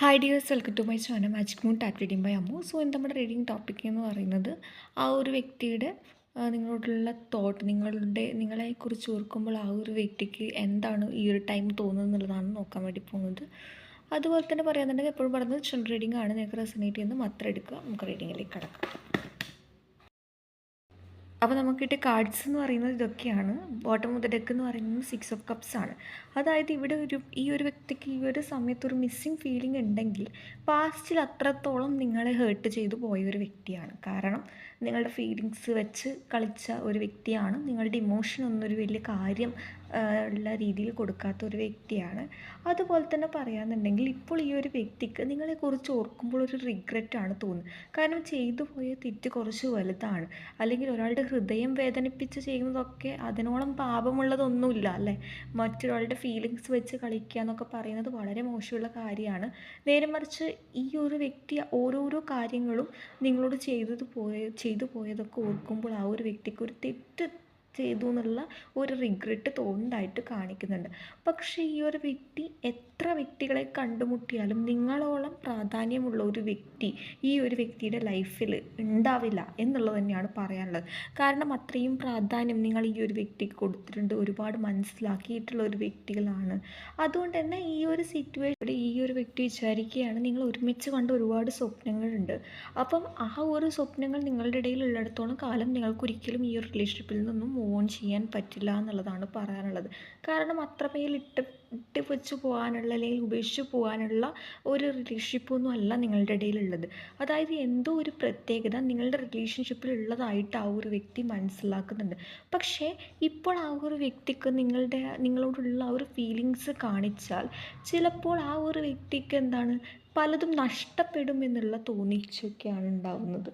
Hi dears welcome to my channel magic moon tat reading by Ammu so ഇന്ന് നമ്മുടെ reading topic എന്ന് പറയുന്നത് ആ ഒരു വ്യക്തിയുടെ നിങ്ങളോടുള്ള തോട്ട് നിങ്ങളുടെ നിങ്ങളെക്കുറിച്ച് ഓർക്കുമ്പോൾ ആ ഒരു വ്യക്തിക്ക് എന്താണ് ഈ ഒരു ടൈം തോന്നുന്നത് എന്നുള്ളതാണ് നോക്കാൻ വേണ്ടി പോകുന്നത്. അതുപോലെ തന്നെ പറയാന്നുണ്ടെങ്കിൽ എപ്പോഴും പറയുന്നത് ജനറൽ റീഡിംഗ് ആണ്. നിങ്ങൾക്ക് റെസനേറ്റ് ചെയ്യുന്നത് മാത്രം എടുക്കുക. നമുക്ക് റീഡിങ്ങിലേക്ക് കടക്കാം. അപ്പോൾ നമുക്ക് കിട്ടിയ കാർഡ്സ് എന്ന് പറയുന്നത് ഇതൊക്കെയാണ്. ബോട്ടം ദ ഡെക്ക് എന്ന് പറയുന്നത് സിക്സ് ഓഫ് കപ്സ് ആണ്. അതായത് ഇവിടെ ഒരു ഈ ഒരു വ്യക്തിക്ക് ഈ ഒരു സമയത്ത് ഒരു മിസ്സിങ് ഫീലിംഗ് ഉണ്ടെങ്കിൽ പാസ്റ്റിൽ അത്രത്തോളം നിങ്ങളെ ഹേർട്ട് ചെയ്തു പോയ ഒരു വ്യക്തിയാണ്. കാരണം നിങ്ങളുടെ ഫീലിങ്സ് വെച്ച് കളിച്ച ഒരു വ്യക്തിയാണ്. നിങ്ങളുടെ ഇമോഷൻ ഒന്നൊരു വലിയ കാര്യം ഉള്ള രീതിയിൽ കൊടുക്കാത്ത ഒരു വ്യക്തിയാണ്. അതുപോലെ തന്നെ പറയാന്നുണ്ടെങ്കിൽ ഇപ്പോൾ ഈ ഒരു വ്യക്തിക്ക് നിങ്ങളെക്കുറിച്ച് ഓർക്കുമ്പോൾ ഒരു റിഗ്രറ്റാണ് തോന്നുന്നത്. കാരണം ചെയ്തു പോയ തെറ്റ് കുറച്ച് വലുതാണ്. അല്ലെങ്കിൽ ഒരാളുടെ ഹൃദയം വേദനിപ്പിച്ച് ചെയ്യുന്നതൊക്കെ അതിനോളം പാപമുള്ളതൊന്നുമില്ല അല്ലേ? മറ്റൊരാളുടെ ഫീലിങ്സ് വെച്ച് കളിക്കുക എന്നൊക്കെ പറയുന്നത് വളരെ മോശമുള്ള കാര്യമാണ്. നേരെ മറിച്ച് ഈ ഒരു വ്യക്തി ഓരോരോ കാര്യങ്ങളും നിങ്ങളോട് ചെയ്തത് പോയ ചെയ്തു പോയതൊക്കെ ഓർക്കുമ്പോൾ ആ ഒരു വ്യക്തിക്ക് ഒരു തെറ്റ് ചെയ്തു എന്നുള്ള ഒരു റിഗ്രറ്റ് തോന്നുന്നതായിട്ട് കാണിക്കുന്നുണ്ട്. പക്ഷേ ഈ ഒരു വ്യക്തി എത്ര വ്യക്തികളെ കണ്ടുമുട്ടിയാലും നിങ്ങളോളം പ്രാധാന്യമുള്ള ഒരു വ്യക്തി ഈ ഒരു വ്യക്തിയുടെ ലൈഫിൽ ഉണ്ടാവില്ല എന്നുള്ളത് തന്നെയാണ് പറയാനുള്ളത്. കാരണം അത്രയും പ്രാധാന്യം നിങ്ങൾ ഈ ഒരു വ്യക്തിക്ക് കൊടുത്തിട്ടുണ്ട് ഒരുപാട് മനസ്സിലാക്കിയിട്ടുള്ള ഒരു വ്യക്തികളാണ്. അതുകൊണ്ട് തന്നെ ഈ ഒരു സിറ്റുവേഷൻ ഈ ഒരു വ്യക്തി വിചാരിക്കുകയാണ് നിങ്ങൾ ഒരുമിച്ച് കണ്ട ഒരുപാട് സ്വപ്നങ്ങളുണ്ട്. അപ്പം ആ ഒരു സ്വപ്നങ്ങൾ നിങ്ങളുടെ ഇടയിൽ ഉള്ളിടത്തോളം കാലം നിങ്ങൾക്ക് ഒരിക്കലും ഈ ഒരു റിലേഷൻഷിപ്പിൽ നിന്നും ഓൺ ചെയ്യാൻ പറ്റില്ല എന്നുള്ളതാണ് പറയാനുള്ളത്. കാരണം അത്രമേൽ ഇട്ട് ഇട്ട് വെച്ച് പോകാനുള്ള അല്ലെങ്കിൽ ഉപേക്ഷിച്ച് പോകാനുള്ള ഒരു റിലേഷൻഷിപ്പൊന്നും അല്ല നിങ്ങളുടെ ഇടയിലുള്ളത്. അതായത് എന്തോ ഒരു പ്രത്യേകത നിങ്ങളുടെ റിലേഷൻഷിപ്പിൽ ഉള്ളതായിട്ട് ആ ഒരു വ്യക്തി മനസ്സിലാക്കുന്നുണ്ട്. പക്ഷേ ഇപ്പോൾ ആ ഒരു വ്യക്തിക്ക് നിങ്ങളുടെ നിങ്ങളോടുള്ള ആ ഒരു ഫീലിങ്സ് കാണിച്ചാൽ ചിലപ്പോൾ ആ ഒരു വ്യക്തിക്ക് എന്താണ് പലതും നഷ്ടപ്പെടും എന്നുള്ള തോന്നിച്ചൊക്കെയാണ് ഉണ്ടാവുന്നത്.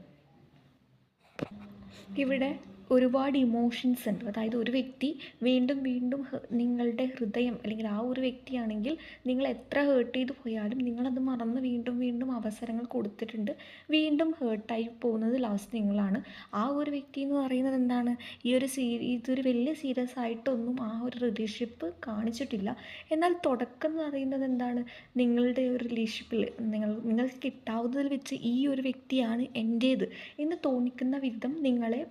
ഇവിടെ ഒരുപാട് ഇമോഷൻസ് ഉണ്ട്. അതായത് ഒരു വ്യക്തി വീണ്ടും വീണ്ടും നിങ്ങളുടെ ഹൃദയം അല്ലെങ്കിൽ ആ ഒരു വ്യക്തിയാണെങ്കിൽ നിങ്ങൾ എത്ര ഹേർട്ട് ചെയ്ത് പോയാലും നിങ്ങളത് മറന്ന് വീണ്ടും വീണ്ടും അവസരങ്ങൾ കൊടുത്തിട്ടുണ്ട്. വീണ്ടും ഹേർട്ടായി പോകുന്നത് ലാസ്റ്റ് നിങ്ങളാണ്. ആ ഒരു വ്യക്തി എന്ന് പറയുന്നത് എന്താണ്? ഈ ഒരു സീരി ഇതൊരു വലിയ സീരിയസ് ആയിട്ടൊന്നും ആ ഒരു റിലേഷൻഷിപ്പ് കാണിച്ചിട്ടില്ല. എന്നാൽ തുടക്കം എന്ന് പറയുന്നത് എന്താണ്? നിങ്ങളുടെ ഒരു റിലേഷൻഷിപ്പിൽ നിങ്ങൾ നിങ്ങൾക്ക് കിട്ടാവുന്നതിൽ വെച്ച് ഈ ഒരു വ്യക്തിയാണ് എന്റേത് എന്ന് തോന്നിക്കുന്ന വിധം നിങ്ങളെ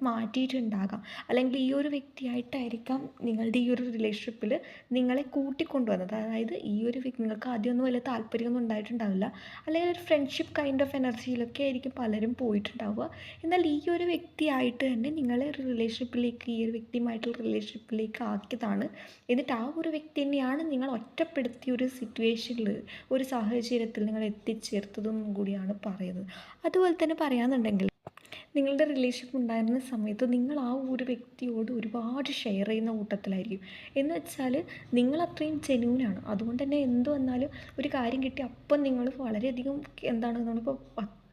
മാറ്റിയിട്ടുണ്ടാകാം അല്ലെങ്കിൽ ഈ ഒരു വ്യക്തിയായിട്ടായിരിക്കാം നിങ്ങളുടെ ഈ ഒരു റിലേഷൻഷിപ്പിൽ നിങ്ങളെ കൂട്ടിക്കൊണ്ടുവന്നത്. അതായത് ഈ ഒരു നിങ്ങൾക്ക് ആദ്യമൊന്നും വലിയ താല്പര്യമൊന്നും ഉണ്ടായിട്ടുണ്ടാവില്ല. അല്ലെങ്കിൽ ഒരു ഫ്രണ്ട്ഷിപ്പ് കൈൻഡ് ഓഫ് എനർജിയിലൊക്കെ ആയിരിക്കും പലരും പോയിട്ടുണ്ടാവുക. എന്നാൽ ഈ ഒരു വ്യക്തിയായിട്ട് തന്നെ നിങ്ങളെ ഒരു റിലേഷൻഷിപ്പിലേക്ക് ഈ ഒരു വ്യക്തിയുമായിട്ടുള്ള റിലേഷൻഷിപ്പിലേക്ക് ആക്കിയതാണ്. എന്നിട്ട് ആ ഒരു വ്യക്തി തന്നെയാണ് നിങ്ങൾ ഒറ്റപ്പെടുത്തിയ ഒരു സിറ്റുവേഷനിൽ ഒരു സാഹചര്യത്തിൽ നിങ്ങൾ എത്തിച്ചേർത്തതെന്നും കൂടിയാണ് പറയുന്നത്. അതുപോലെ തന്നെ പറയാന്നുണ്ടെങ്കിൽ നിങ്ങളുടെ റിലേഷൻഷിപ്പ് ഉണ്ടായിരുന്ന സമയത്ത് നിങ്ങൾ ആ ഒരു വ്യക്തിയോട് ഒരുപാട് ഷെയർ ചെയ്യുന്ന കൂട്ടത്തിലായിരിക്കും. എന്ന് വെച്ചാൽ നിങ്ങൾ അത്രയും ജെന്യൂനാണ് അതുകൊണ്ട് തന്നെ എന്ത് വന്നാലും ഒരു കാര്യം കിട്ടി അപ്പം നിങ്ങൾ വളരെയധികം എന്താണ് നമ്മളിപ്പോൾ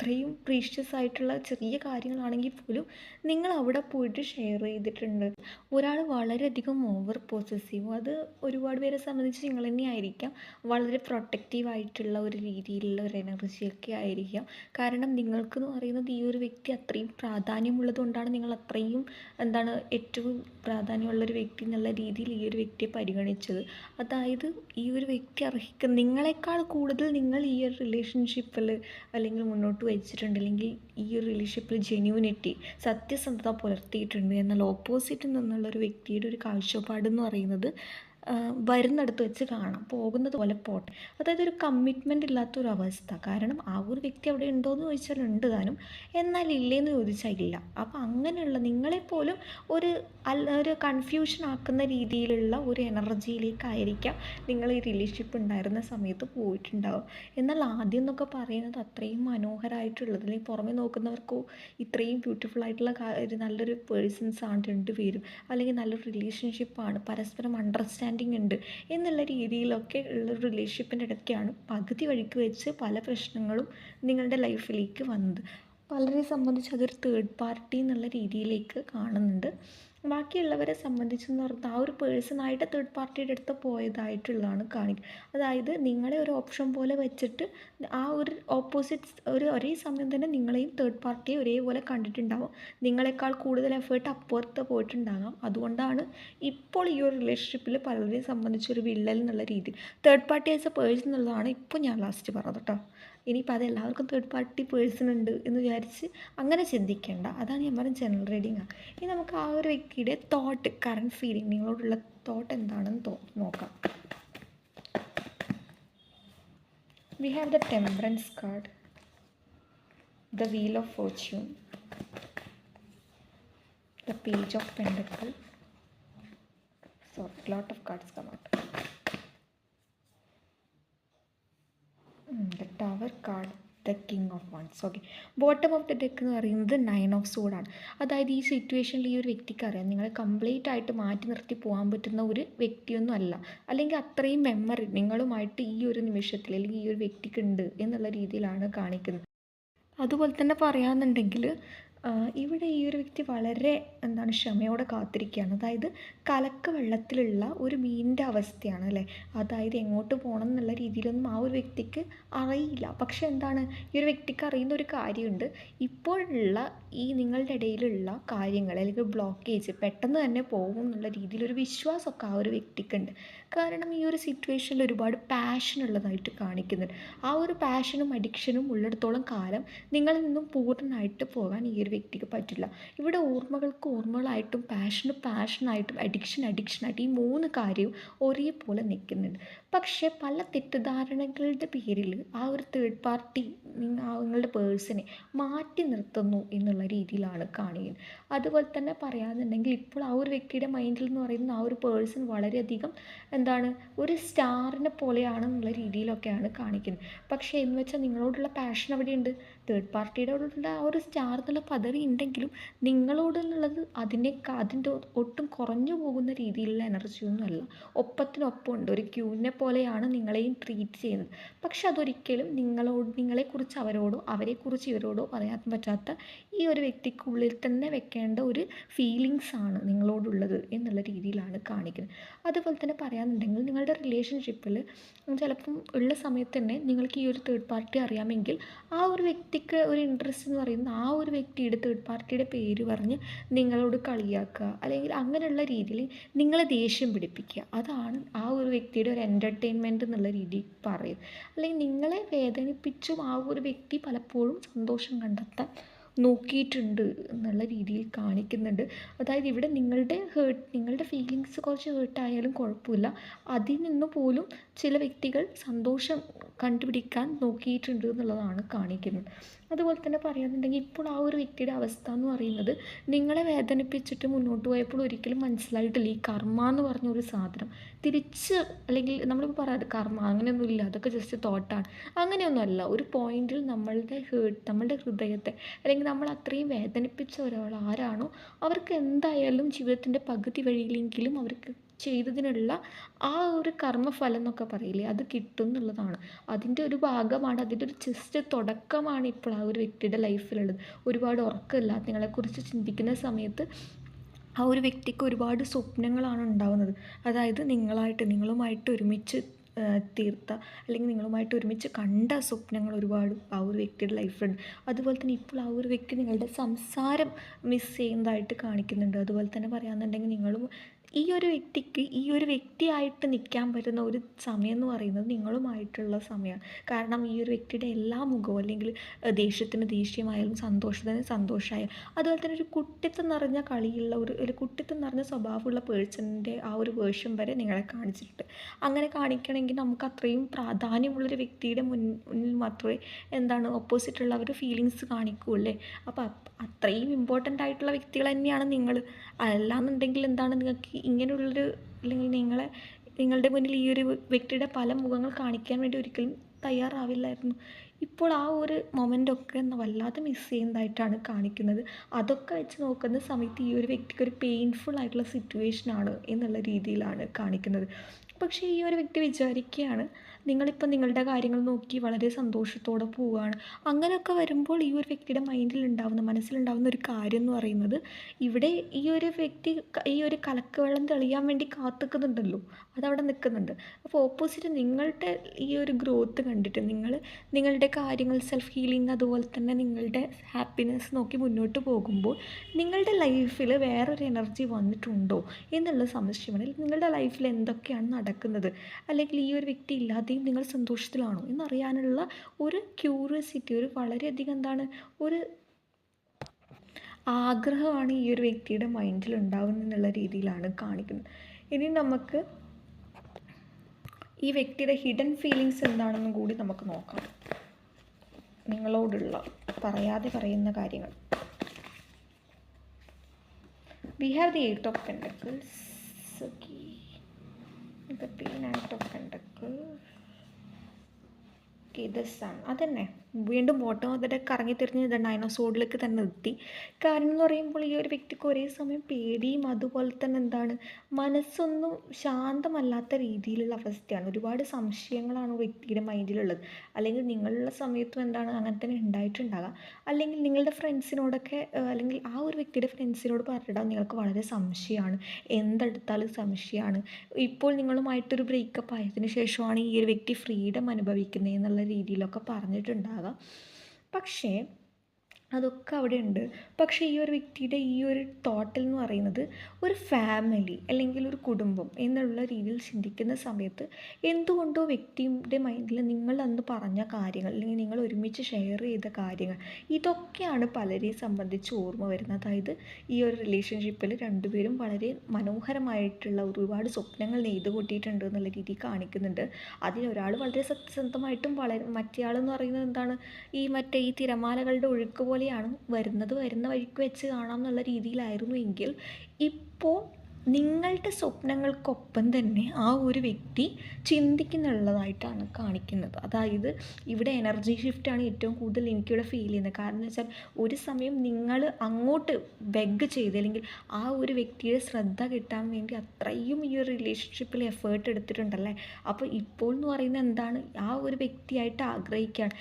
അത്രയും പ്രീഷ്യസ് ആയിട്ടുള്ള ചെറിയ കാര്യങ്ങളാണെങ്കിൽ പോലും നിങ്ങൾ അവിടെ പോയിട്ട് ഷെയർ ചെയ്തിട്ടുണ്ട്. ഒരാൾ വളരെയധികം ഓവർ പോസസീവ് അത് ഒരുപാട് പേരെ സംബന്ധിച്ച് നിങ്ങൾ തന്നെ ആയിരിക്കാം. വളരെ പ്രൊട്ടക്റ്റീവ് ആയിട്ടുള്ള ഒരു രീതിയിലുള്ള ഒരു എനർജിയൊക്കെ ആയിരിക്കാം. കാരണം നിങ്ങൾക്കെന്ന് പറയുന്നത് ഈ ഒരു വ്യക്തി അത്രയും പ്രാധാന്യമുള്ളത് കൊണ്ടാണ് നിങ്ങൾ അത്രയും എന്താണ് ഏറ്റവും പ്രാധാന്യമുള്ള ഒരു വ്യക്തി എന്നുള്ള രീതിയിൽ ഈ ഒരു വ്യക്തിയെ പരിഗണിച്ചത്. അതായത് ഈ ഒരു വ്യക്തി അർഹിക്കുന്ന നിങ്ങളെക്കാൾ കൂടുതൽ നിങ്ങൾ ഈ ഒരു റിലേഷൻഷിപ്പിൽ അല്ലെങ്കിൽ മുന്നോട്ട് വെച്ചിട്ടുണ്ട് അല്ലെങ്കിൽ ഈ ഒരു റിലേഷൻഷിപ്പിൽ ജെന്യൂനിറ്റി സത്യസന്ധത പുലർത്തിയിട്ടുണ്ട് എന്നാൽ ഓപ്പോസിറ്റിൽ നിന്നുള്ള ഒരു വ്യക്തിയുടെ ഒരു കാഴ്ചപ്പാടെന്ന് പറയുന്നത് വരുന്നിടത്ത് വെച്ച് കാണാം പോകുന്നത് പോലെ പോട്ടെ. അതായത് ഒരു കമ്മിറ്റ്മെന്റ് ഇല്ലാത്തൊരു അവസ്ഥ കാരണം ആ ഒരു വ്യക്തി അവിടെ ഉണ്ടോ എന്ന് ചോദിച്ചാൽ ഉണ്ട് താനും. എന്നാൽ ഇല്ലേന്ന് ചോദിച്ചാൽ ഇല്ല. അപ്പോൾ അങ്ങനെയുള്ള നിങ്ങളെപ്പോലും ഒരു ഒരു കൺഫ്യൂഷൻ ആക്കുന്ന രീതിയിലുള്ള ഒരു എനർജിയിലേക്കായിരിക്കാം നിങ്ങൾ ഈ റിലേഷൻഷിപ്പ് ഉണ്ടായിരുന്ന സമയത്ത് പോയിട്ടുണ്ടാവും എന്നാൽ ആദ്യം എന്നൊക്കെ പറയുന്നത് അത്രയും മനോഹരമായിട്ടുള്ളത് അല്ലെങ്കിൽ പുറമെ നോക്കുന്നവർക്കോ ഇത്രയും ബ്യൂട്ടിഫുൾ ആയിട്ടുള്ള നല്ലൊരു പേഴ്സൺസ് ആണ് രണ്ടുപേരും. അല്ലെങ്കിൽ നല്ലൊരു റിലേഷൻഷിപ്പാണ് പരസ്പരം അണ്ടർസ്റ്റാൻഡിങ് ഉണ്ട് എന്നുള്ള രീതിയിലൊക്കെ ഉള്ള റിലേഷൻഷിപ്പിന്റെ ഇടയ്ക്കാണ് പകുതി വഴിക്ക് വെച്ച് പല പ്രശ്നങ്ങളും നിങ്ങളുടെ ലൈഫിലേക്ക് വന്നത്. പലരെ സംബന്ധിച്ച് അതൊരു തേർഡ് പാർട്ടി എന്നുള്ള രീതിയിലേക്ക് കാണുന്നുണ്ട്. ബാക്കിയുള്ളവരെ സംബന്ധിച്ചെന്ന് പറഞ്ഞാൽ ആ ഒരു പേഴ്സണായിട്ട് തേർഡ് പാർട്ടിയുടെ അടുത്ത് പോയതായിട്ടുള്ളതാണ് കാണിക്കുക അതായത് നിങ്ങളെ ഒരു ഓപ്ഷൻ പോലെ വെച്ചിട്ട് ആ ഒരു ഓപ്പോസിറ്റ് ഒരു ഒരേ സമയം തന്നെ നിങ്ങളെയും തേർഡ് പാർട്ടിയെ ഒരേപോലെ കണ്ടിട്ടുണ്ടാവും. നിങ്ങളെക്കാൾ കൂടുതൽ എഫേർട്ട് അപ്പുറത്ത് പോയിട്ടുണ്ടാകാം. അതുകൊണ്ടാണ് ഇപ്പോൾ ഈ ഒരു റിലേഷൻഷിപ്പിൽ പലരെയും സംബന്ധിച്ചൊരു വിള്ളൽ എന്നുള്ള രീതി. Third party as a person എന്നുള്ളതാണ് ഇപ്പോൾ ഞാൻ ലാസ്റ്റ് പറഞ്ഞത് കേട്ടോ ഇനിയിപ്പോൾ അത് എല്ലാവർക്കും തേർഡ് പാർട്ടി പേഴ്സൺ ഉണ്ട് എന്ന് വിചാരിച്ച് അങ്ങനെ ചിന്തിക്കേണ്ട. അതാണ് ഞാൻ പറഞ്ഞ ജനറൽ റീഡിങ് ഇനി നമുക്ക് ആ ഒരു വ്യക്തിയുടെ തോട്ട് കറണ്ട് ഫീലിംഗ് നിങ്ങളോടുള്ള തോട്ട് എന്താണെന്ന് തോ നോക്കാം. We have the temperance card the wheel of fortune the page of pentacle so lot of cards out the tower card the king of wands okay bottom of the deck എന്ന് പറയുന്നത് nine of സോഡാണ് അതായത് ഈ സിറ്റുവേഷനിൽ ഈ ഒരു വ്യക്തിക്ക് അറിയാം. നിങ്ങളെ കംപ്ലീറ്റ് ആയിട്ട് മാറ്റി നിർത്തി പോകാൻ പറ്റുന്ന ഒരു വ്യക്തിയൊന്നും അല്ല. അല്ലെങ്കിൽ അത്രയും മെമ്മറി നിങ്ങളുമായിട്ട് ഈ ഒരു നിമിഷത്തിൽ അല്ലെങ്കിൽ ഈ ഒരു വ്യക്തിക്ക് ഉണ്ട് എന്നുള്ള രീതിയിലാണ് കാണിക്കുന്നത്. അതുപോലെ തന്നെ പറയാമെന്നുണ്ടെങ്കിൽ ഇവിടെ ഈ ഒരു വ്യക്തി വളരെ എന്താണ് ക്ഷമയോടെ കാത്തിരിക്കുകയാണ്. അതായത് കലക്ക വെള്ളത്തിലുള്ള ഒരു മീനിന്റെ അവസ്ഥയാണ് അല്ലേ? അതായത് എങ്ങോട്ട് പോകണം എന്നുള്ള രീതിയിലൊന്നും ആ ഒരു വ്യക്തിക്ക് അറിയില്ല. പക്ഷെ എന്താണ് ഈ ഒരു വ്യക്തിക്ക് അറിയുന്ന ഒരു കാര്യമുണ്ട്. ഇപ്പോഴുള്ള ഈ നിങ്ങളുടെ ഇടയിലുള്ള കാര്യങ്ങൾ അല്ലെങ്കിൽ ബ്ലോക്കേജ് പെട്ടെന്ന് തന്നെ പോകും എന്നുള്ള രീതിയിലൊരു വിശ്വാസമൊക്കെ ആ ഒരു വ്യക്തിക്കുണ്ട്. കാരണം ഈ ഒരു സിറ്റുവേഷനിൽ ഒരുപാട് പാഷൻ ഉള്ളതായിട്ട് കാണിക്കുന്നുണ്ട്. ആ ഒരു പാഷനും അഡിക്ഷനും ഉള്ളിടത്തോളം കാലം നിങ്ങളിൽ നിന്നും പൂർണമായിട്ട് പോകാൻ ഈ ഒരു വ്യക്തിക്ക് പറ്റില്ല. ഇവിടെ ഓർമ്മകൾക്ക് ഓർമ്മകളായിട്ടും പാഷന് പാഷനായിട്ടും അഡിക്ഷൻ അഡിക്ഷനായിട്ടും ഈ മൂന്ന് കാര്യവും ഒരേപോലെ നിൽക്കുന്നുണ്ട്. പക്ഷേ പല തെറ്റിദ്ധാരണകളുടെ പേരിൽ ആ ഒരു തേർഡ് പാർട്ടി നിങ്ങളുടെ പേഴ്സണെ മാറ്റി നിർത്തുന്നു എന്നുള്ള രീതിയിലാണ് കാണിക്കുന്നത്. അതുപോലെ തന്നെ പറയാമെന്നുണ്ടെങ്കിൽ ഇപ്പോൾ ആ ഒരു വ്യക്തിയുടെ മൈൻഡിൽ എന്ന് പറയുന്ന ആ ഒരു പേഴ്സൺ വളരെയധികം എന്താണ് ഒരു സ്റ്റാറിനെ പോലെയാണെന്നുള്ള രീതിയിലൊക്കെയാണ് കാണിക്കുന്നത്. പക്ഷേ എന്ന് വെച്ചാൽ നിങ്ങളോടുള്ള പാഷൻ അവിടെയുണ്ട് തേർഡ് പാർട്ടിയോടുള്ള ആ ഒരു സ്റ്റാർ എന്നുള്ള പദവി ഉണ്ടെങ്കിലും നിങ്ങളോടുള്ളത് അതിനെ അതിന്റെ ഒട്ടും കുറഞ്ഞു പോകുന്ന രീതിയിലുള്ള എനർജിയൊന്നുമല്ല അല്ല. ഒപ്പത്തിനൊപ്പം ഉണ്ട് ഒരു ക്യൂവിനെ പോലെയാണ് നിങ്ങളെയും ട്രീറ്റ് ചെയ്യുന്നത്. പക്ഷെ അതൊരിക്കലും നിങ്ങളോട് നിങ്ങളെക്കുറിച്ച് അവരോടോ അവരെക്കുറിച്ച് ഇവരോടോ പറയാൻ പറ്റാത്ത ഈ ഒരു വ്യക്തിക്കുള്ളിൽ തന്നെ വെക്കേണ്ട ഒരു ഫീലിങ്സ് ആണ് നിങ്ങളോടുള്ളത് എന്നുള്ള രീതിയിലാണ് കാണിക്കുന്നത്. അതുപോലെ തന്നെ പറയാനുണ്ടെങ്കിൽ നിങ്ങളുടെ റിലേഷൻഷിപ്പിൽ ചിലപ്പം ഉള്ള സമയത്ത് തന്നെ നിങ്ങൾക്ക് ഈ ഒരു തേർഡ് പാർട്ടി അറിയാമെങ്കിൽ ആ ഒരു വ്യക്തിക്ക് ഒരു ഇൻട്രസ്റ്റ് എന്ന് പറയുന്നത് ആ ഒരു വ്യക്തിയുടെ തേർഡ് പാർട്ടിയുടെ പേര് പറഞ്ഞ് നിങ്ങളോട് കളിയാക്കുക അല്ലെങ്കിൽ അങ്ങനെയുള്ള രീതിയിൽ നിങ്ങളെ ദേഷ്യം പിടിപ്പിക്കുക. അതാണ് ആ ഒരു വ്യക്തിയുടെ ഒരു എന്റർടൈൻമെന്റ് എന്നുള്ള രീതി പറയും അല്ലെങ്കിൽ നിങ്ങളെ വേദനിപ്പിച്ചും ആ ഒരു വ്യക്തി പലപ്പോഴും സന്തോഷം കണ്ടെത്താൻ നോക്കിയിട്ടുണ്ട് എന്നുള്ള രീതിയിൽ കാണിക്കുന്നുണ്ട്. അതായത് ഇവിടെ നിങ്ങളുടെ ഹേർട്ട് നിങ്ങളുടെ ഫീലിങ്സ് കുറച്ച് ഹേർട്ടായാലും കുഴപ്പമില്ല. അതിൽ നിന്ന് പോലും ചില വ്യക്തികൾ സന്തോഷം കണ്ടുപിടിക്കാൻ നോക്കിയിട്ടുണ്ട് എന്നുള്ളതാണ് കാണിക്കുന്നത്. അതുപോലെ തന്നെ പറയുകയാണെന്നുണ്ടെങ്കിൽ ഇപ്പോൾ ആ ഒരു വ്യക്തിയുടെ അവസ്ഥ എന്ന് പറയുന്നത് നിങ്ങളെ വേദനിപ്പിച്ചിട്ട് മുന്നോട്ട് പോയപ്പോൾ ഒരിക്കലും മനസ്സിലായിട്ടില്ല. ഈ കർമ്മ എന്ന് പറഞ്ഞൊരു സാധനം തിരിച്ച് അല്ലെങ്കിൽ നമ്മളിപ്പോൾ പറയാം കർമ്മ അങ്ങനെയൊന്നുമില്ല. അതൊക്കെ ജസ്റ്റ് തോട്ടാണ് അങ്ങനെയൊന്നുമല്ല. ഒരു പോയിന്റിൽ നമ്മളുടെ ഹേർട്ട് നമ്മളുടെ ഹൃദയത്തെ അല്ലെങ്കിൽ നമ്മൾ അത്രയും വേദനിപ്പിച്ച ഒരാൾ ആരാണോ അവർക്ക് എന്തായാലും ജീവിതത്തിന്റെ പകുതി വഴിയിലെങ്കിലും അവർക്ക് ചെയ്തതിനുള്ള ആ ഒരു കർമ്മഫലം എന്നൊക്കെ പറയില്ലേ അത് കിട്ടും എന്നുള്ളതാണ്. അതിന്റെ ഒരു ഭാഗമാണ് അതിന്റെ ഒരു ജസ്റ്റ് തുടക്കമാണ് ഇപ്പോൾ ആ ഒരു വ്യക്തിയുടെ ലൈഫിലുള്ളത് ഒരുപാട് ഉറക്കമില്ലാത്തങ്ങളെക്കുറിച്ച് ചിന്തിക്കുന്ന സമയത്ത് ആ ഒരു വ്യക്തിക്ക് ഒരുപാട് സ്വപ്നങ്ങളാണ് ഉണ്ടാവുന്നത്. അതായത് നിങ്ങളായിട്ട് നിങ്ങളുമായിട്ട് ഒരുമിച്ച് തീർത്ത അല്ലെങ്കിൽ നിങ്ങളുമായിട്ട് ഒരുമിച്ച് കണ്ട സ്വപ്നങ്ങൾ ഒരുപാട് ആ ഒരു വ്യക്തിയുടെ ലൈഫിലുണ്ട്. അതുപോലെ തന്നെ ഇപ്പോൾ ആ ഒരു വ്യക്തി നിങ്ങളുടെ സംസാരം മിസ് ചെയ്യുന്നതായിട്ട് കാണിക്കുന്നുണ്ട്. അതുപോലെ തന്നെ പറയാമെന്നുണ്ടെങ്കിൽ നിങ്ങളും ഈ ഒരു വ്യക്തിക്ക് ഈ ഒരു വ്യക്തിയായിട്ട് നിൽക്കാൻ പറ്റുന്ന ഒരു സമയം എന്ന് പറയുന്നത് നിങ്ങളുമായിട്ടുള്ള സമയമാണ്. കാരണം ഈ ഒരു വ്യക്തിയുടെ എല്ലാ മുഖവും അല്ലെങ്കിൽ ദേഷ്യത്തിന് ദേഷ്യമായാലും സന്തോഷത്തിന് സന്തോഷമായാലും അതുപോലെ തന്നെ ഒരു കുട്ടിത്തം നിറഞ്ഞ കളിയുള്ള ഒരു ഒരു കുട്ടിത്തം നിറഞ്ഞ സ്വഭാവമുള്ള പേഴ്സണിന്റെ ആ ഒരു വേർഷൻ വരെ നിങ്ങളെ കാണിച്ചിട്ടുണ്ട്. അങ്ങനെ കാണിക്കണമെങ്കിൽ നമുക്ക് അത്രയും പ്രാധാന്യമുള്ളൊരു വ്യക്തിയുടെ മുന്നിൽ മാത്രമേ എന്താണ് ഓപ്പോസിറ്റുള്ള ഒരു ഫീലിങ്സ് കാണിക്കൂ അല്ലേ? അപ്പോൾ അത്രയും ഇമ്പോർട്ടന്റ് ആയിട്ടുള്ള വ്യക്തികൾ തന്നെയാണ് നിങ്ങൾ. അല്ലാന്നുണ്ടെങ്കിൽ എന്താണ് നിങ്ങൾക്ക് ഇങ്ങനെയുള്ളൊരു അല്ലെങ്കിൽ നിങ്ങളെ നിങ്ങളുടെ മുന്നിൽ ഈ ഒരു വ്യക്തിയുടെ പല മുഖങ്ങൾ കാണിക്കാൻ വേണ്ടി ഒരിക്കലും തയ്യാറാവില്ലായിരുന്നു. ഇപ്പോൾ ആ ഒരു മൊമെന്റൊക്കെ വല്ലാതെ മിസ് ചെയ്യുന്നതായിട്ടാണ് കാണിക്കുന്നത്. അതൊക്കെ വെച്ച് നോക്കുന്ന സമയത്ത് ഈ ഒരു വ്യക്തിക്ക് ഒരു പെയിൻഫുൾ ആയിട്ടുള്ള സിറ്റുവേഷനാണ് എന്നുള്ള രീതിയിലാണ് കാണിക്കുന്നത്. പക്ഷേ ഈ ഒരു വ്യക്തി വിചാരിക്കുകയാണ് നിങ്ങളിപ്പോൾ നിങ്ങളുടെ കാര്യങ്ങൾ നോക്കി വളരെ സന്തോഷത്തോടെ പോവുകയാണ് അങ്ങനെയൊക്കെ വരുമ്പോൾ ഈ ഒരു വ്യക്തിയുടെ മൈൻഡിൽ ഉണ്ടാവുന്ന മനസ്സിലുണ്ടാവുന്ന ഒരു കാര്യം എന്ന് പറയുന്നത് ഇവിടെ ഈ ഒരു വ്യക്തി ഈ ഒരു കലക്ക് വെള്ളം തെളിയാൻ വേണ്ടി കാത്തുക്കുന്നുണ്ടല്ലോ. അതവിടെ നിൽക്കുന്നുണ്ട്. അപ്പോൾ ഓപ്പോസിറ്റ് നിങ്ങളുടെ ഈ ഒരു ഗ്രോത്ത് കണ്ടിട്ട് നിങ്ങൾ നിങ്ങളുടെ കാര്യങ്ങൾ സെൽഫ് ഹീലിംഗ് അതുപോലെ തന്നെ നിങ്ങളുടെ ഹാപ്പിനെസ് നോക്കി മുന്നോട്ട് പോകുമ്പോൾ നിങ്ങളുടെ ലൈഫിൽ വേറൊരു എനർജി വന്നിട്ടുണ്ടോ എന്നുള്ള സംശയമാണ്. നിങ്ങളുടെ ലൈഫിൽ എന്തൊക്കെയാണ് നടക്കുന്നത്? അല്ലെങ്കിൽ ഈ ഒരു വ്യക്തി ഇല്ലാതെയും നിങ്ങൾ സന്തോഷത്തിലാണോ എന്നറിയാനുള്ള ഒരു ക്യൂരിയോസിറ്റി ഒരു വളരെയധികം എന്താണ് ഒരു ആഗ്രഹമാണ് ഈ ഒരു വ്യക്തിയുടെ മൈൻഡിൽ ഉണ്ടാവുന്നത് എന്നുള്ള രീതിയിലാണ് കാണിക്കുന്നത്. ഇനി നമുക്ക് ഈ വ്യക്തിയുടെ ഹിഡൻ ഫീലിങ്സ് എന്താണെന്നും കൂടി നമുക്ക് നോക്കാം. നിങ്ങളോടുള്ള പറയാതെ പറയുന്ന കാര്യങ്ങൾ. We have the eight of pentacles okay pain of Pentacles. Okay ഇത് സൺ അതന്നെ. വീണ്ടും ബോട്ടം അതിന്റെ കറങ്ങി തിരിഞ്ഞ് ഇത് ഡൈനോസോഡിലേക്ക് തന്നെ എത്തി. കാരണം എന്ന് പറയുമ്പോൾ ഈ ഒരു വ്യക്തിക്ക് ഒരേ സമയം പേടിയും അതുപോലെ തന്നെ എന്താണ് മനസ്സൊന്നും ശാന്തമല്ലാത്ത രീതിയിലുള്ള അവസ്ഥയാണ്. ഒരുപാട് സംശയങ്ങളാണ് വ്യക്തിയുടെ മൈൻഡിലുള്ളത് അല്ലെങ്കിൽ നിങ്ങളുള്ള സമയത്തും എന്താണ് അങ്ങനെ തന്നെ ഉണ്ടായിട്ടുണ്ടാകാം. അല്ലെങ്കിൽ നിങ്ങളുടെ ഫ്രണ്ട്സിനോടൊക്കെ അല്ലെങ്കിൽ ആ ഒരു വ്യക്തിയുടെ ഫ്രണ്ട്സിനോട് പറഞ്ഞിടാൻ നിങ്ങൾക്ക് വളരെ സംശയമാണ്. എന്തെടുത്താലും സംശയമാണ്. ഇപ്പോൾ നിങ്ങളുമായിട്ടൊരു ബ്രേക്കപ്പ് ആയതിനു ശേഷമാണ് ഈ ഒരു വ്യക്തി ഫ്രീഡം അനുഭവിക്കുന്നത് എന്നുള്ള രീതിയിലൊക്കെ പറഞ്ഞിട്ടുണ്ടാകാം പക്ഷേ അതൊക്കെ അവിടെ ഉണ്ട് പക്ഷേ ഈ ഒരു വ്യക്തിയുടെ ഈ ഒരു തോട്ടൽ എന്ന് പറയുന്നത് ഒരു ഫാമിലി അല്ലെങ്കിൽ ഒരു കുടുംബം എന്നുള്ള രീതിയിൽ ചിന്തിക്കുന്ന സമയത്ത് എന്തുകൊണ്ടോ വ്യക്തിയുടെ മൈൻഡിൽ നിങ്ങൾ അന്ന് പറഞ്ഞ കാര്യങ്ങൾ അല്ലെങ്കിൽ നിങ്ങൾ ഒരുമിച്ച് ഷെയർ ചെയ്ത കാര്യങ്ങൾ ഇതൊക്കെയാണ് പലരെയും സംബന്ധിച്ച് ഓർമ്മ വരുന്നത്. അതായത് ഈ ഒരു റിലേഷൻഷിപ്പിൽ രണ്ടുപേരും വളരെ മനോഹരമായിട്ടുള്ള ഒരുപാട് സ്വപ്നങ്ങൾ നെയ്ത് കൂട്ടിയിട്ടുണ്ട് എന്നുള്ള രീതിയിൽ കാണിക്കുന്നുണ്ട്. അതിൽ ഒരാൾ വളരെ സത്യസന്ധമായിട്ടും വളരെ മറ്റേയാളെന്ന് പറയുന്നത് എന്താണ്? ഈ മറ്റേ ഈ തിരമാലകളുടെ ഒഴുക്ക് പോലെയാണ് വരുന്നത് വരുന്ന വഴിക്ക് വെച്ച് കാണാം എന്നുള്ള രീതിയിലായിരുന്നു എങ്കിൽ ഇപ്പോൾ നിങ്ങളുടെ സ്വപ്നങ്ങൾക്കൊപ്പം തന്നെ ആ ഒരു വ്യക്തി ചിന്തിക്കുന്നുള്ളതായിട്ടാണ് കാണിക്കുന്നത്. അതായത് ഇവിടെ എനർജി ഷിഫ്റ്റാണ് ഏറ്റവും കൂടുതൽ എനിക്കിവിടെ ഫീൽ ചെയ്യുന്നത്. കാരണം എന്ന് വെച്ചാൽ ഒരു സമയം നിങ്ങൾ അങ്ങോട്ട് ബെഗ് ചെയ്ത് അല്ലെങ്കിൽ ആ ഒരു വ്യക്തിയുടെ ശ്രദ്ധ കിട്ടാൻ വേണ്ടി അത്രയും ഈ ഒരു റിലേഷൻഷിപ്പിൽ എഫേർട്ട് എടുത്തിട്ടുണ്ടല്ലേ? അപ്പോൾ ഇപ്പോൾ എന്ന് പറയുന്നത് എന്താണ്? ആ ഒരു വ്യക്തിയായിട്ട് ആഗ്രഹിക്കുകയാണ്.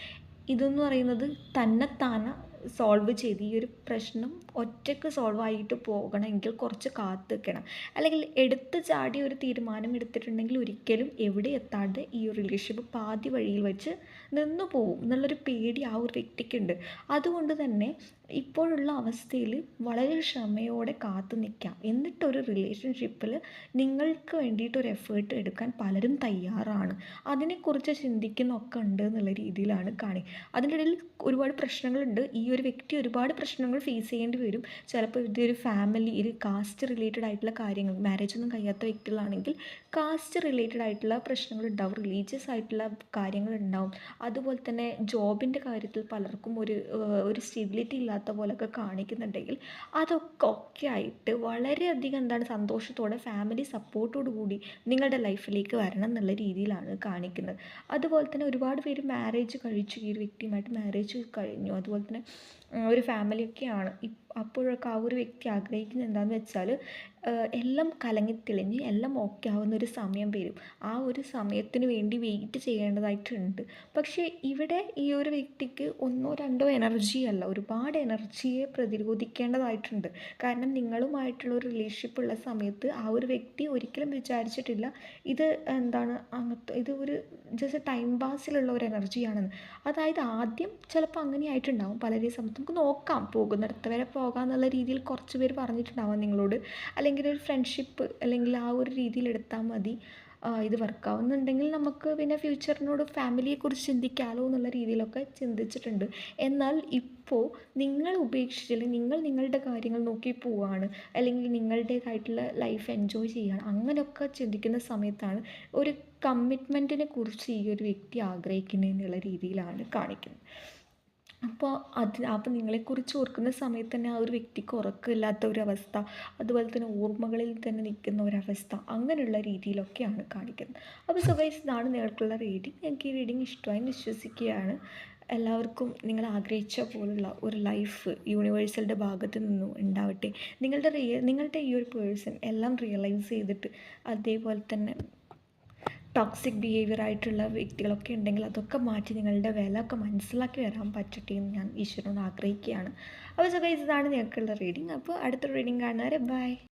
ഇതെന്ന് പറയുന്നത് തന്നെത്താനെ സോൾവ് ചെയ്ത് ഈ ഒരു പ്രശ്നം ഒറ്റയ്ക്ക് സോൾവ് ആയിട്ട് പോകണമെങ്കിൽ കുറച്ച് കാത്തു നിൽക്കണം അല്ലെങ്കിൽ എടുത്ത് ചാടി ഒരു തീരുമാനം എടുത്തിട്ടുണ്ടെങ്കിൽ ഒരിക്കലും എവിടെ എത്താതെ ഈ ഒരു റിലേഷൻഷിപ്പ് പാതി വഴിയിൽ വെച്ച് നിന്നു പോകും എന്നുള്ളൊരു പേടി ആ ഒരു വ്യക്തിക്കുണ്ട് അതുകൊണ്ട് തന്നെ ഇപ്പോഴുള്ള അവസ്ഥയിൽ വളരെ ക്ഷമയോടെ കാത്തു നിൽക്കാം എന്നിട്ടൊരു റിലേഷൻഷിപ്പിൽ നിങ്ങൾക്ക് വേണ്ടിയിട്ട് ഒരു എഫേർട്ട് എടുക്കാൻ പലരും തയ്യാറാണ്. അതിനെക്കുറിച്ച് ചിന്തിക്കുന്നൊക്കെ ഉണ്ട് എന്നുള്ള രീതിയിലാണ് കാണി. അതിന്റെ ഇടയിൽ ഒരുപാട് പ്രശ്നങ്ങളുണ്ട്. ഈ ഒരു വ്യക്തി ഒരുപാട് പ്രശ്നങ്ങൾ ഫേസ് ചെയ്യേണ്ടി വരും. ചിലപ്പോൾ ഇതൊരു ഫാമിലി ഒരു കാസ്റ്റ് റിലേറ്റഡ് ആയിട്ടുള്ള കാര്യങ്ങൾ മാരേജ് ഒന്നും കഴിയാത്ത വ്യക്തികളാണെങ്കിൽ കാസ്റ്റ് റിലേറ്റഡ് ആയിട്ടുള്ള പ്രശ്നങ്ങൾ ഉണ്ടാവും റിലീജിയസ് ആയിട്ടുള്ള കാര്യങ്ങൾ ഉണ്ടാവും. അതുപോലെ തന്നെ ജോബിന്റെ കാര്യത്തിൽ പലർക്കും ഒരു ഒരു സ്റ്റെബിലിറ്റി ഇല്ലാത്ത പോലെയൊക്കെ കാണിക്കുന്നുണ്ടെങ്കിൽ അതൊക്കെ ഒക്കെ ആയിട്ട് വളരെയധികം എന്താണ് സന്തോഷത്തോടെ ഫാമിലി സപ്പോർട്ടോടു കൂടി നിങ്ങളുടെ ലൈഫിലേക്ക് വരണം എന്നുള്ള രീതിയിലാണ് കാണിക്കുന്നത്. അതുപോലെ തന്നെ ഒരുപാട് പേര് മാരേജ് കഴിച്ചു ഈ ഒരു വ്യക്തിയുമായിട്ട് മാരേജ് കഴിഞ്ഞു. അതുപോലെ തന്നെ ഒരു ഫാമിലിയൊക്കെയാണ് അപ്പോഴൊക്കെ ആ ഒരു വ്യക്തി ആഗ്രഹിക്കുന്നത് എന്താണെന്ന് വെച്ചാൽ എല്ലാം കലങ്ങി തെളിഞ്ഞ് എല്ലാം ഓക്കെ ആവുന്ന ഒരു സമയം വരും. ആ ഒരു സമയത്തിന് വേണ്ടി വെയിറ്റ് ചെയ്യേണ്ടതായിട്ടുണ്ട്. പക്ഷേ ഇവിടെ ഈ ഒരു വ്യക്തിക്ക് ഒന്നോ രണ്ടോ എനർജി അല്ല ഒരുപാട് എനർജിയെ പ്രതിരോധിക്കേണ്ടതായിട്ടുണ്ട്. കാരണം നിങ്ങളുമായിട്ടുള്ള ഒരു റിലേഷൻഷിപ്പ് ഉള്ള സമയത്ത് ആ ഒരു വ്യക്തി ഒരിക്കലും വിചാരിച്ചിട്ടില്ല ഇത് എന്താണ് അങ്ങനത്തെ ഇത് ഒരു ജസ്റ്റ് ടൈം പാസിലുള്ള ഒരു എനർജിയാണെന്ന് അതായത് ആദ്യം ചിലപ്പോൾ അങ്ങനെ ആയിട്ടുണ്ടാവും പലരെയും സംബന്ധിച്ച് നമുക്ക് നോക്കാം. പോകുന്നിടത്ത് വരെ പോകാം എന്നുള്ള രീതിയിൽ കുറച്ച് പേര് പറഞ്ഞിട്ടുണ്ടാവാം നിങ്ങളോട്. അല്ലെങ്കിൽ ഒരു ഫ്രണ്ട്ഷിപ്പ് അല്ലെങ്കിൽ ആ ഒരു രീതിയിൽ എടുത്താൽ മതി. ഇത് വർക്കാവുന്നുണ്ടെങ്കിൽ നമുക്ക് പിന്നെ ഫ്യൂച്ചറിനോട് ഫാമിലിയെക്കുറിച്ച് ചിന്തിക്കാമല്ലോ എന്നുള്ള രീതിയിലൊക്കെ ചിന്തിച്ചിട്ടുണ്ട്. എന്നാൽ ഇപ്പോൾ നിങ്ങൾ ഉപേക്ഷിച്ച് അല്ലെങ്കിൽ നിങ്ങൾ നിങ്ങളുടെ കാര്യങ്ങൾ നോക്കി പോവുകയാണ് അല്ലെങ്കിൽ നിങ്ങളുടേതായിട്ടുള്ള ലൈഫ് എൻജോയ് ചെയ്യുകയാണ് അങ്ങനെയൊക്കെ ചിന്തിക്കുന്ന സമയത്താണ് ഒരു കമ്മിറ്റ്മെന്റിനെ കുറിച്ച് ഈ ഒരു വ്യക്തി ആഗ്രഹിക്കുന്നതിനുള്ള രീതിയിലാണ് കാണിക്കുന്നത്. അപ്പോൾ അത് അപ്പോൾ നിങ്ങളെക്കുറിച്ച് ഓർക്കുന്ന സമയത്ത് തന്നെ ആ ഒരു വ്യക്തിക്ക് ഉറക്കമില്ലാത്ത ഒരവസ്ഥ അതുപോലെ തന്നെ ഓർമ്മകളിൽ തന്നെ നിൽക്കുന്ന ഒരവസ്ഥ അങ്ങനെയുള്ള രീതിയിലൊക്കെയാണ് കാണിക്കുന്നത്. അപ്പോൾ സോ ഇതാണ് നിങ്ങൾക്കുള്ള റീഡിങ് എനിക്ക് ഈ റീഡിങ് ഇഷ്ടമായി വിശ്വസിക്കുകയാണ്. എല്ലാവർക്കും നിങ്ങൾ ആഗ്രഹിച്ച പോലുള്ള ഒരു ലൈഫ് യൂണിവേഴ്സലിന്റെ ഭാഗത്ത് നിന്നും ഉണ്ടാവട്ടെ. നിങ്ങളുടെ റിയ നിങ്ങളുടെ ഈ ഒരു പേഴ്സൺ എല്ലാം റിയലൈസ് ചെയ്തിട്ട് അതേപോലെ തന്നെ ടോക്സിക് ബിഹേവിയർ ആയിട്ടുള്ള വ്യക്തികളൊക്കെ ഉണ്ടെങ്കിൽ അതൊക്കെ മാറ്റി നിങ്ങളുടെ വില ഒക്കെ മനസ്സിലാക്കി വരാൻ പറ്റട്ടെ എന്ന് ഞാൻ ഈശ്വരനോട് ആഗ്രഹിക്കുകയാണ്. അപ്പോൾ സോ ഇതാണ് നിങ്ങൾക്കുള്ള റീഡിങ് അപ്പോൾ അടുത്ത റീഡിങ് കാണുന്നവരെ ബൈ